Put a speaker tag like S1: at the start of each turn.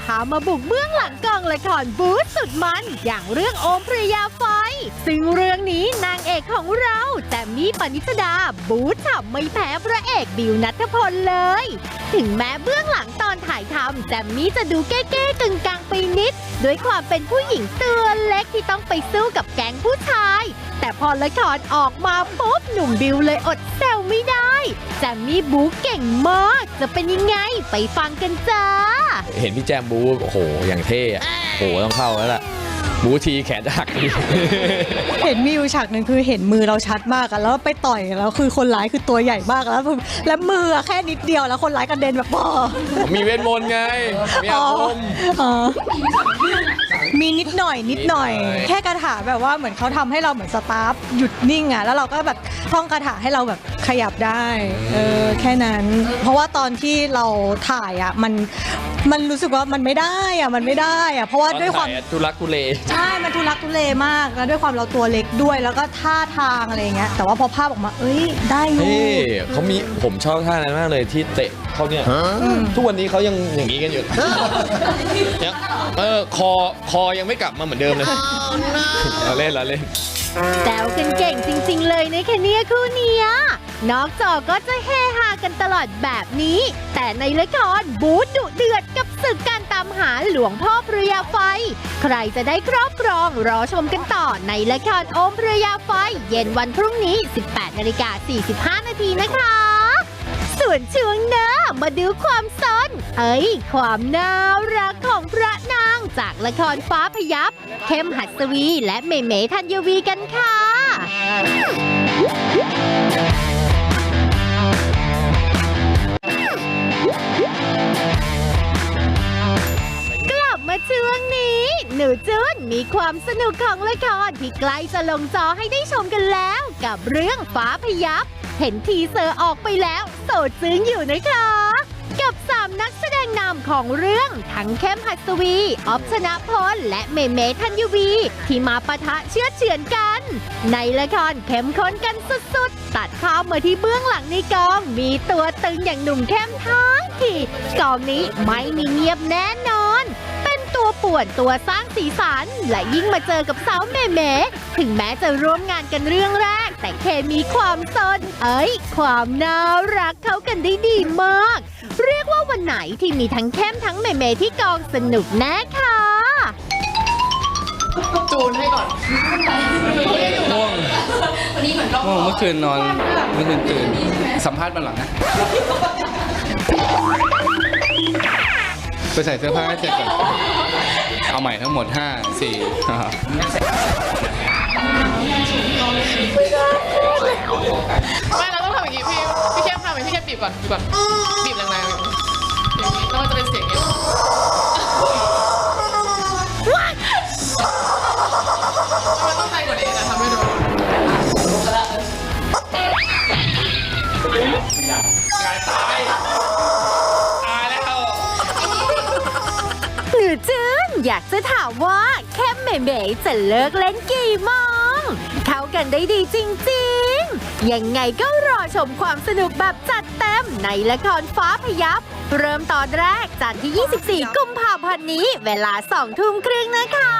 S1: พามาบุกเบื้องหลังกองละครบู๊สุดมัน อย่างเรื่องโอมพระยาไฟ ซึ่งเรื่องนี้นางเอกของเราแต่มีปณิธดาบู๊ทำไม่แพ้พระเอกบิวนัทพลเลยถึงแม้เบื้องหลังตอนถ่ายทำแจมมี่จะดูเก้ๆกึ่งกลางๆไปนิด ด้วยความเป็นผู้หญิงตัวเล็กที่ต้องไปสู้กับแก๊งผู้ชาย แต่พอละครออกมาปุ๊บหนุ่มบิวเลยอดแซวไม่ได้แจมมี่บูเก่งมาก จะเป็นยังไงไปฟังกันจ้า
S2: เห็นพี่แจมบูโอ้โหอย่างเท่อะโอ้โหต้องเข้าแล้วล่ะ บูทีแขนจะหัก
S3: เห็นมีอยู่ฉากหนึ่งคือเห็นมือเราชัดมากอะแล้วไปต่อยแล้วคือคนร้ายคือตัวใหญ่มากแล้วแล้วมืออะแค่นิดเดียวแล้วคนร้ายกระเด็นแบบปอ
S2: มีเวทมนต์ไงมีอาคม
S3: อ๋อมีนิดหน่อยนิดหน่อย
S2: นิดหน่อย
S3: แค่คาถาแบบว่าเหมือนเขาทำให้เราเหมือนสตาฟหยุดนิ่งอะแล้วเราก็แบบท่องคาถาให้เราแบบขยับได้เออแค่นั้น เพราะว่าตอนที่เราถ่ายอะมันมันรู้สึกว่ามันไม่ได้อะมันไม่ได้อะเพราะว่าด้วยความ
S2: ตอนถ่ยอะทุลักทุเล
S3: ใช่มันทุลักทุเลมากแล้วด้วยความเราตัวเล็กด้วยแล้วก็ท่าทางอะไรอย่างเงี้ยแต่ว่าพอภาพออกมา เอ้ยได้อยู่
S2: เฮ้ยเขามีผมชอบท่านั้นมากเลยที่เตะเขาเนี่ยทุกวันนี้เขายังอย่างนี้กันอยู่ยังเออคอคอยังไม่กลับมาเหมือนเดิมเลยเราเล่นเราเล่น
S1: แซวกันเก่งจริง ๆ เลยนะคะเนี่ยคู่เนี้ยนอกจอก็จะเฮฮากันตลอดแบบนี้ แต่ในละครบู๊ดุเดือดกับศึกการตามหา หลวงพ่อพระยาไฟ ใครจะได้ครอบครองรอชมกันต่อในละครโอมพระยาไฟ เย็นวันพรุ่งนี้ 18นาฬิกา45 นาทีนะคะ ส่วนช่วงหน้ามาดูความซนเอ้ย ความน่ารักของพระนางจากละครฟ้าพยับ เข้มหัดสวีและเมเมธัญวีกันค่ะ งนี้ หนูจุนมีความสนุกของละครที่ใกล้จะลงจอให้ได้ชมกันแล้ว กับเรื่องฟ้าพยับ เห็นทีเซอร์ออกไปแล้ว โสดซึ้งอยู่นะคะ กับสามนักแสดงนำของเรื่อง ทั้งเข้มหัสวี ออฟชนะพล และเมเมธัญวี ที่มาปะทะเชื่อเฉือนกัน ในละครเข้มข้นกันสุดๆ ตัดข้ามมาที่เบื้องหลังในกอง มีตัวตึงอย่างหนุ่มเข้มทั้งทีกองนี้ไม่มีเงียบแน่นอน ตัวป่วนตัวสร้างสีสัน และยิ่งมาเจอกับสาวเมเมถึงแม้จะร่วมงานกันเรื่องแรก แต่เคมีความสนเอ้ย ความน่ารักเข้ากันได้ดีมาก เรียกว่าวันไหนที่มีทั้งเข้มทั้งเมเมที่กองสนุกแน่ค่ะ
S4: จูนให้ก่อน
S5: ง่วงง่วงเมื่อคืนนอน เมื่อคืนตื่น สัมภาษณ์บันหลังนะ ไปใส่เสื้อผ้าให้เสร็จก่อนเอาใหม่ทั้งหมด5 4อ่า
S4: ไม่เราต้องทำอย่างนี้พี่พี่เข้มทำไหมพี่เข้มบีบก่อนบีบก่อนบีบแรงๆอย่างนี้แล้วมันจะเป็นเสียงอย่างนี้ อ
S1: ยากจะถามว่าแคมเมเมจะเลิกเล่นกี่โมงเข้ากันได้ดีจริงๆ ยังไงก็รอชมความสนุกแบบจัดเต็มในละครฟ้าพยับ เริ่มตอนแรกจันทร์ที่ 24 กุมภาพันธ์นี้ เวลา2ทุ่มครึ่งนะคะ